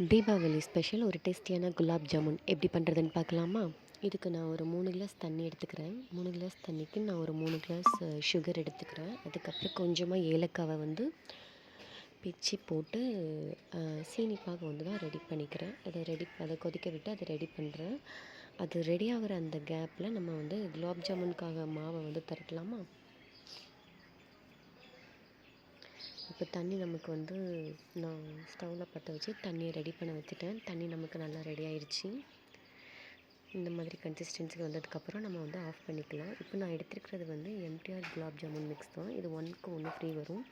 Deepavali special ஒரு டேஸ்டியான குலாப் ஜாமுன். எப்படி பண்ணுறதுன்னு பார்க்கலாமா? இதுக்கு நான் ஒரு மூணு கிளாஸ் தண்ணி எடுத்துக்கிறேன். மூணு கிளாஸ் தண்ணிக்கு நான் ஒரு மூணு கிளாஸ் சுகர் எடுத்துக்கிறேன். அதுக்கப்புறம் கொஞ்சமாக ஏலக்காவை வந்து பிச்சு போட்டு சீனிப்பாக வந்து தான் ரெடி பண்ணிக்கிறேன். அதை ரெடி அதை கொதிக்க விட்டு அதை ரெடி பண்ணுறேன் அது ரெடி ஆகிற அந்த கேப்பில் நம்ம வந்து குலாப் ஜாமுனுக்காக மாவை வந்து திரட்டலாமா? இப்போ தண்ணி நமக்கு வந்து நான் ஸ்டவ்வில் பற்ற வச்சு தண்ணியை ரெடி பண்ண வச்சுட்டேன். தண்ணி நமக்கு நல்லா ரெடி ஆயிடுச்சு இந்த மாதிரி கன்சிஸ்டன்சிக்கு வந்ததுக்கப்புறம் நம்ம வந்து ஆஃப் பண்ணிக்கலாம். இப்போ நான் எடுத்துருக்கிறது வந்து எம்டிஆர் குலாப் ஜாமுன் மிக்ஸ் தான். இது ஒன்றுக்கு ஒன்று ஃப்ரீ வரும்.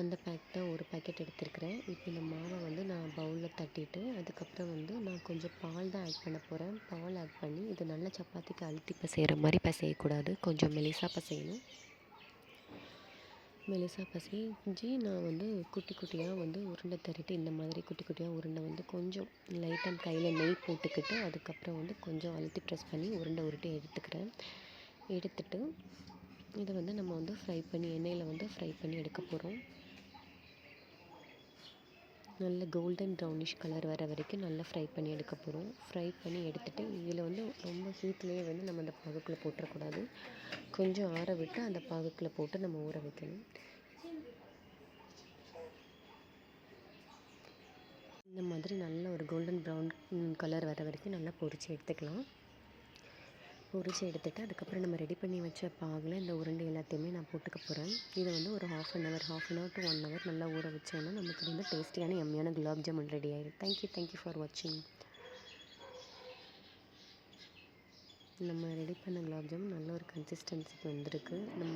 அந்த பேக் தான் ஒரு பேக்கெட் எடுத்துருக்கிறேன். இப்போ இந்த மாவை வந்து நான் பவுலில் தட்டிட்டு அதுக்கப்புறம் வந்து நான் கொஞ்சம் பால் தான் ஆட் பண்ண போகிறேன் பால் ஆட் பண்ணி இது நல்ல சப்பாத்திக்கு அழுத்தி பசைகிற மாதிரி பசையக்கூடாது கொஞ்சம் மெலிசாக பசையணும். மெலிசாக பசைஞ்சு நான் வந்து குட்டி குட்டியாக வந்து உருண்டை தட்டிட்டு இந்த மாதிரி குட்டி குட்டியாக உருண்டை வந்து கொஞ்சம் லைட்டாக கையில் நெய் போட்டுக்கிட்டு அதுக்கப்புறம் வந்து கொஞ்சம் அழுத்தி ப்ரெஸ் பண்ணி உருண்டை உருட்டி எடுத்துக்கிறேன். எடுத்துட்டு இதை வந்து நம்ம வந்து ஃப்ரை பண்ணி எண்ணெயில் வந்து ஃப்ரை பண்ணி எடுக்க போகிறோம் நல்ல கோல்டன் ப்ரௌனிஷ் கலர் வர வரைக்கும் நல்லா ஃப்ரை பண்ணி எடுக்க போகிறோம் ஃப்ரை பண்ணி எடுத்துகிட்டு இதில் வந்து ரொம்ப ஹீட்லேயே வந்து நம்ம அந்த பாகுக்குள்ளே போட்டுறக்கூடாது. கொஞ்சம் ஆற விட்டு அந்த பாகுக்குள்ளே போட்டு நம்ம ஊற வைக்கணும். இந்த மாதிரி நல்ல ஒரு கோல்டன் ப்ரௌன் கலர் வர வரைக்கும் நல்லா பொரித்து எடுத்துக்கலாம். பொரித்து எடுத்துகிட்டு அதுக்கப்புறம் நம்ம ரெடி பண்ணி வச்ச பாகில் இந்த உருண்டை எல்லாத்தையுமே நான் போட்டுக்க போகிறேன் இதை வந்து ஒரு half an hour half an hour to one hour நல்லா ஊற வச்சோன்னா நமக்கு வந்து டேஸ்டியான எம்மியான குலாப் ஜாமுன் ரெடி ஆயிடும் thank you thank you for வாட்சிங் நம்ம ரெடி பண்ண குலாப் ஜாமுன் நல்ல ஒரு கன்சிஸ்டன்சிக்கு வந்திருக்கு. நம்ம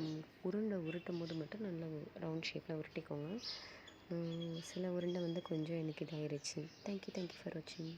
உருண்டை உருட்டும் போது மட்டும் நல்ல ரவுண்ட் ஷேப்பில் உருட்டிக்கோங்க. சில உருண்டை வந்து கொஞ்சம் எனக்கு இதாகிருச்சு தேங்க்யூ தேங்க்யூ ஃபார் வாட்சிங்